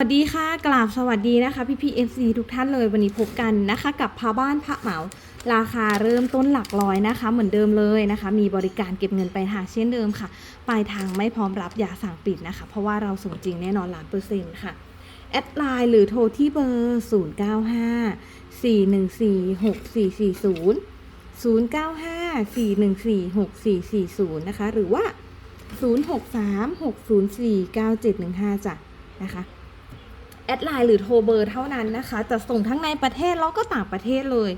สวัสดีค่ะกราบสวัสดีนะคะพี่พีเอฟซีทุกท่านเลยวันนี้พบกันนะคะ กับพาบ้านพระเหมา ราคาเริ่มต้นหลักร้อยนะคะ เหมือนเดิมเลยนะคะ มีบริการเก็บเงินปลายทางเช่นเดิมค่ะปลายทางไม่พร้อมรับอย่าสั่งปิดนะคะ เพราะว่าเราส่งจริงแน่นอนล้านเปอร์เซ็นต์ค่ะ แอดไลน์หรือโทรที่เบอร์ 0 9 5 4 1 4 6 4 4 0 0 9 5 4 1 4 6 4 4 0 นะคะ หรือว่า 0 6 3 6 0 4 9 7 1 5จ้ะนะคะ แอดไลน์หรือโทรเบอร์เท่านั้นนะคะจะส่งทั้งในประเทศแล้วก็ต่างประเทศเลย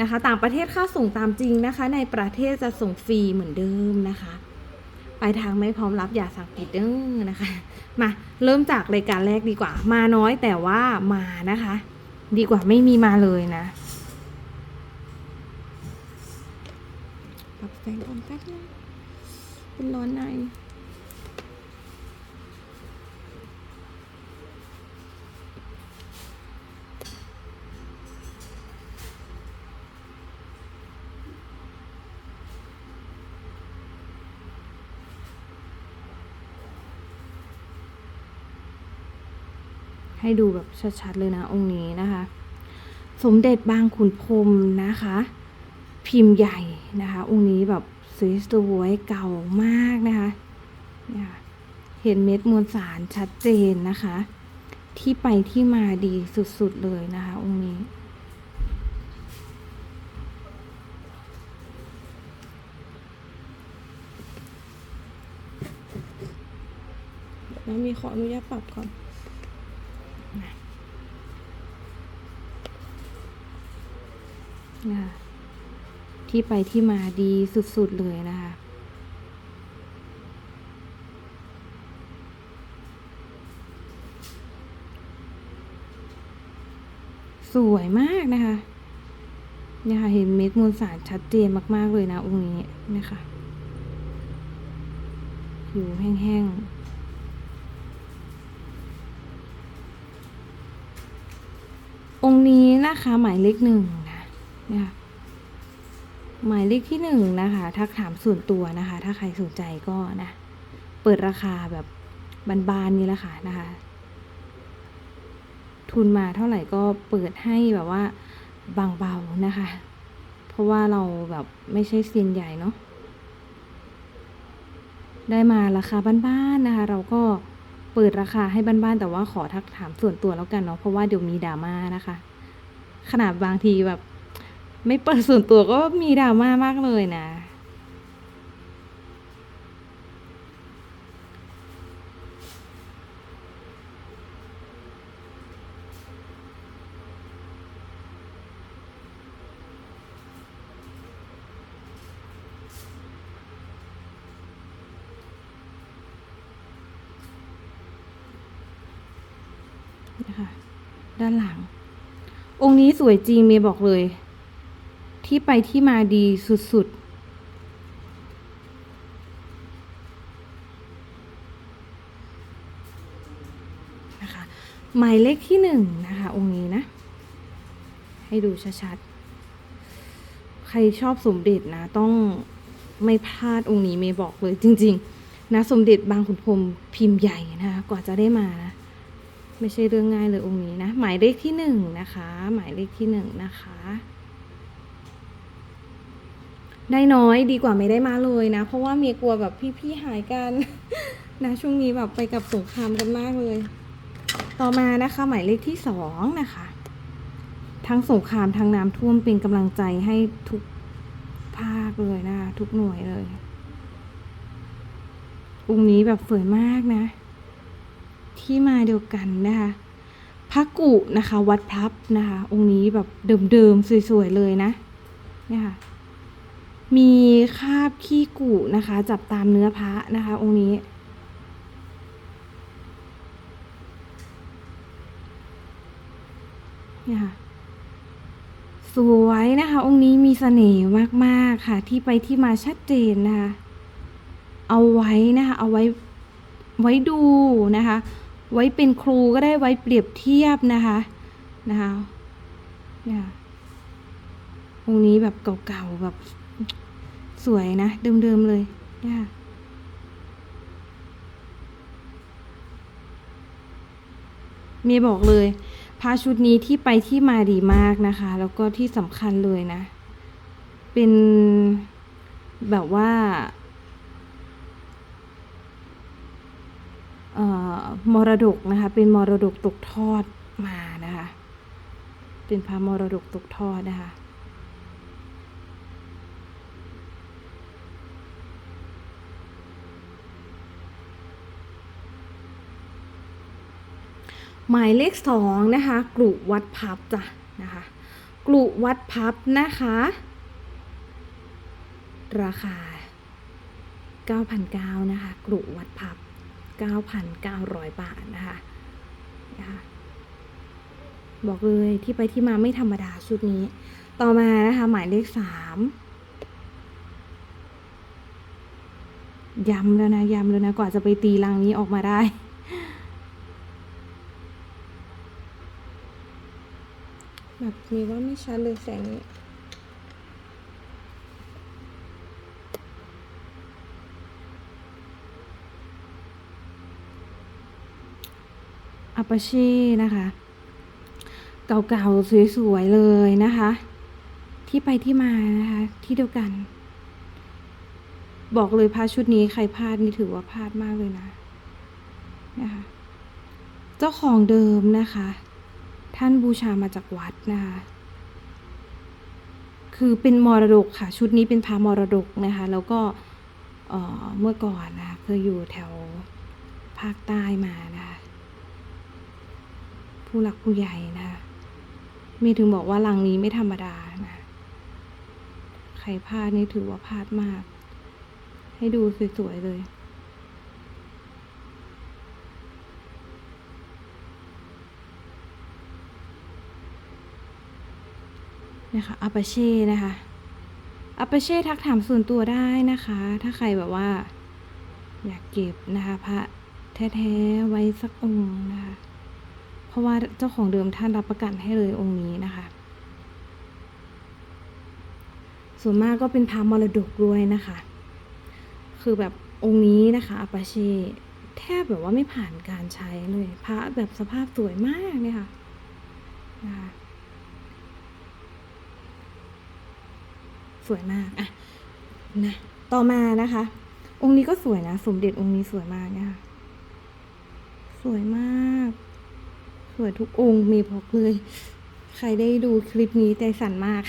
นะคะ ต่างประเทศค่าส่งตามจริงนะคะ ในประเทศจะส่งฟรีเหมือนเดิมนะคะปลายทางไม่พร้อมรับอย่าสั่งปิดเด้อนะคะ มาเริ่มจากรายการแรกดีกว่า มาน้อยแต่ว่ามานะคะ ดีกว่าไม่มีมาเลยนะปรับแสงก่อนแป๊บนึงเป็นร้อนใน ให้ดูแบบชัดๆเลยนะองค์นี้นะคะ สมเด็จบางขุนพรมนะคะ พิมพ์ใหญ่นะคะ องค์นี้แบบสวยๆเก่ามากนะคะเนี่ยเห็นเม็ดมวลสารชัดเจนนะคะ ที่ไปที่มาดีสุดๆเลยนะคะ องค์นี้แล้วมีขออนุญาตปรับก่อน นะคะที่ไปที่มาดีสุด ๆ เลยนะคะสวยมากนะคะเนี่ยค่ะเห็นเม็ดมวลสารชัดเจนมาก ๆ เลยนะองค์นี้นะคะผิวแห้ง ๆ องค์นี้นะคะหมายเลขหนึ่งนะเนี่ยหมายเลขที่หนึ่งนะคะถ้าถามส่วนตัวนะคะ ถ้าใครสนใจก็นะ เปิดราคาแบบบานๆนี่แหละค่ะนะคะ ทุนมาเท่าไหร่ก็เปิดให้แบบว่าบางเบานะคะ เพราะว่าเราแบบไม่ใช่เซียนใหญ่เนาะได้มาราคาบ้านๆนะคะ เราก็ เปิดราคาให้บ้านๆแต่ว่าขอทักถามส่วนตัวแล้วกันเนาะเพราะว่าเดี๋ยวมีดราม่านะคะ ขนาดบางทีแบบ ไม่เปิดส่วนตัวก็มีดราม่ามากเลยนะ นะคะ ด้านหลัง องค์นี้สวยจริงเมย์บอกเลย ที่ไปที่มาดีสุดๆนะคะหมายเลขที่หนึ่งนะคะ องค์นี้นะ ให้ดูชัดๆ ใครชอบสมเด็จนะ ต้องไม่พลาดองค์นี้เมย์บอกเลยจริง ๆ นะ สมเด็จบางขุนพรหมพิมพ์ใหญ่นะคะกว่าจะได้มานะ ไม่ใช่เรื่องง่ายเลยองค์นี้นะ หมายเลขที่หนึ่งนะคะ หมายเลขที่หนึ่งนะคะ ได้น้อยดีกว่าไม่ได้มาเลยนะ เพราะว่าเมียกลัวแบบพี่ๆหายกันนะช่วงนี้แบบไปกับสงครามกันมากเลย ต่อมานะคะ หมายเลขที่สองนะคะ ทั้งสงครามทั้งน้ำท่วมเป็นกำลังใจให้ทุกภาคเลยนะ ทุกหน่วยเลยองค์นี้แบบสวยมากนะ ที่มาเดียวกันนะคะพระกุนะคะ วัดพลับนะคะ องค์นี้แบบเดิมๆสวยๆเลยนะเนี่ยค่ะมีคาบขี้กุนะคะ จับตามเนื้อพระนะคะ องค์นี้ เนี่ยค่ะสวยนะคะ องค์นี้มีเสน่ห์มากๆค่ะ ที่ไปที่มาชัดเจนนะคะ เอาไว้นะคะ เอาไว้ไว้ดูนะคะ ไว้เป็นครูก็ได้ไว้เปรียบเทียบนะคะนะคะเนี่ยองค์นี้แบบเก่าๆแบบสวยนะเดิมๆเลยเนี่ยเมย์บอกเลยพาชุดนี้ที่ไปที่มาดีมากนะคะ แล้วก็ที่สำคัญเลยนะ เป็นแบบว่าเอ่อ มรดกนะคะ เป็นมรดกตกทอดมานะคะ เป็นพระมรดกตกทอดนะคะหมายเลขสองนะคะกลุวัดพับจ้ะนะคะกลุวัดพับนะคะ ราคา 9,900นะคะกลุวัดพับ 9,900 บาทนะคะนะคะบอกเลยที่ไปที่มาไม่ธรรมดาชุดนี้ ต่อมานะคะ หมายเลขสามย้ำแล้วนะย้ำแล้วนะ กว่าจะไปตีรังนี้ออกมาได้ แบบนี้ว่าไม่ชัดเลยแสงนี้ a ปช e นะคะ เก่าๆ สวยๆ เลยนะคะ ที่ไปที่มานะคะ ที่เดียวกัน บอกเลยพาชุดนี้ใครพลาดนี่ถือว่าพลาดมากเลยนะนะคะ เจ้าของเดิมนะคะ ท่านบูชามาจากวัดนะคะคือเป็นมรดกค่ะ ชุดนี้เป็นพามรดกนะคะ แล้วก็เมื่อก่อนนะคะเคยอยู่แถวภาคใต้มานะคะ ผู้หลักผู้ใหญ่นะคะมีถึงบอกว่าลังนี้ไม่ธรรมดานะใครพลาดนี่ถือว่าพลาดมาก ให้ดูสวย ๆ เลย นะคะอาปาเช่นะคะอาปาเช่ทักถามส่วนตัวได้นะคะ ถ้าใครแบบว่า อยากเก็บนะคะพระแท้ ๆ ไว้สักองค์นะคะ เพราะว่าเจ้าของเดิมท่านรับประกันให้เลยองค์นี้นะคะ ส่วนมากก็เป็นพระมรดกด้วยนะคะ คือแบบองค์นี้นะคะอาปาเช่แทบแบบว่าไม่ผ่านการใช้เลย พระแบบสภาพสวยมากเนี่ยค่ะนะคะสวยมากอะนะต่อมานะคะ องค์นี้ก็สวยนะ สมเด็จองค์นี้สวยมากเนี่ยค่ะ สวยมาก วยทุกองค์มีพกเลย ใครได้ดูคลิปนี้ใจสั่นมาก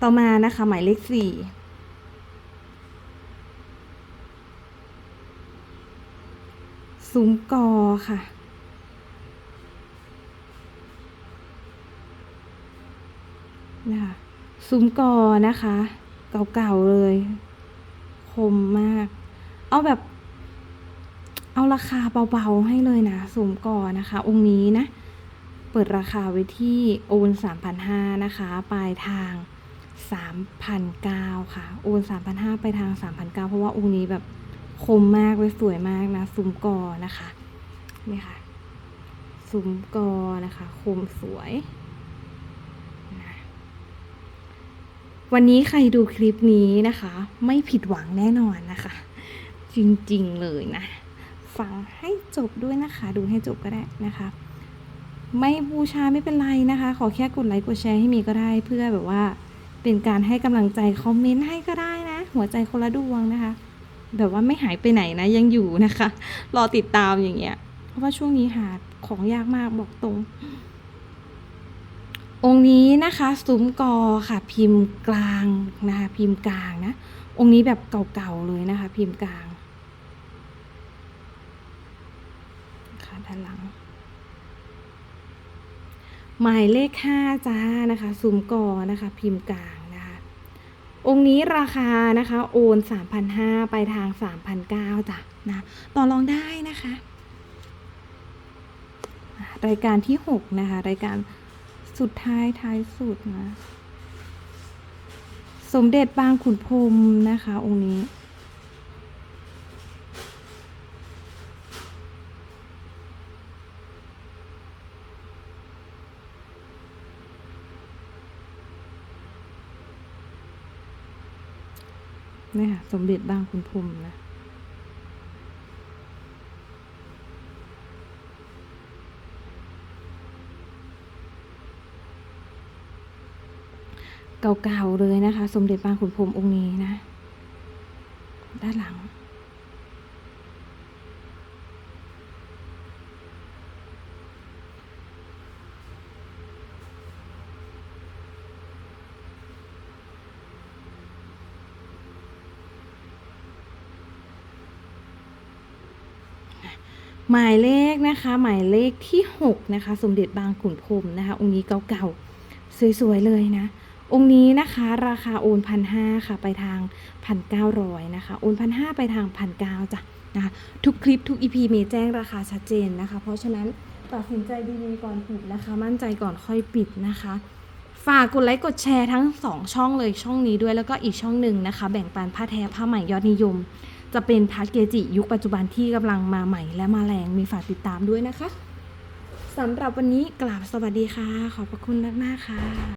ต่อมานะคะ หมายเลขสี่ซุ้มกอค่ะ นะคะซุ้มกอนะคะ เก่าๆเลย คมมาก เอาแบบ เอาราคาเบาๆให้เลยนะซุ้มกอนะคะ องค์นี้นะ เปิดราคาไว้ที่โอนสามพันห้านะคะ ปลายทางสามพันเก้าค่ะ โอนสามพันห้าไปทางสามพันเก้าเพราะว่าองค์นี้แบบคมมากเลยสวยมากนะซุ้มกอนะคะนี่ค่ะซุ้มกอนะคะคมสวยวันนี้ใครดูคลิปนี้นะคะ ไม่ผิดหวังแน่นอนนะคะ จริงๆเลยนะ ฟังให้จบด้วยนะคะ ดูให้จบก็ได้นะคะ ไม่บูชาไม่เป็นไรนะคะ ขอแค่กดไลค์กดแชร์ให้มีก็ได้ เพื่อแบบว่าเป็นการให้กำลังใจคอมเมนต์ให้ก็ได้นะ หัวใจคนละดวงนะคะ แบบว่าไม่หายไปไหนนะยังอยู่นะคะ รอติดตามอย่างเงี้ย เพราะว่าช่วงนี้หาของยากมากบอกตรง องค์นี้นะคะซุ้มกอค่ะ พิมพ์กลางนะคะพิมพ์กลางนะองค์นี้แบบเก่าๆเลยนะคะ พิมพ์กลางค่ะด้านหลัง หมายเลขห้าจ้านะคะซุ้มกอนะคะ พิมพ์กลางนะคะ องค์นี้ราคานะคะ โอนสามพันห้าไปทางสามพันเก้าจ้ะนะต่อรองได้นะคะ รายการที่หกนะคะ รายการสุดท้ายท้ายสุดนะ สมเด็จบางขุนพรมนะคะ องค์นี้ นี่ค่ะสมเด็จบางคุณพรมนะเก่าๆเลยนะคะ สมเด็จบางขุนพรมองค์นี้นะ ด้านหลัง หมายเลขนะคะ หมายเลขที่ 6 นะคะ สมเด็จบางขุนพรมนะคะ องค์นี้เก่าๆ สวยๆ เลยนะ องค์นี้นะคะราคาโอนพันห้าค่ะ ไปทางพันเก้าร้อยนะคะ โอนพันห้าไปทางพันเก้าจ้ะนะคะทุกคลิปทุกอีพีมีแจ้งราคาชัดเจนนะคะ เพราะฉะนั้นตัดสินใจดีๆก่อนปิดนะคะ มั่นใจก่อนค่อยปิดนะคะ ฝากกดไลค์กดแชร์ทั้ง 2 ช่องเลยช่องนี้ด้วยแล้วก็อีกช่องหนึ่งนะคะ แบ่งปันผ้าแท้ผ้าใหม่ยอดนิยม จะเป็นพระเกจิยุคปัจจุบันที่กำลังมาใหม่และมาแรงมีฝากติดตามด้วยนะคะสำหรับวันนี้กราบสวัสดีค่ะ ขอบพระคุณมาก ๆ ค่ะ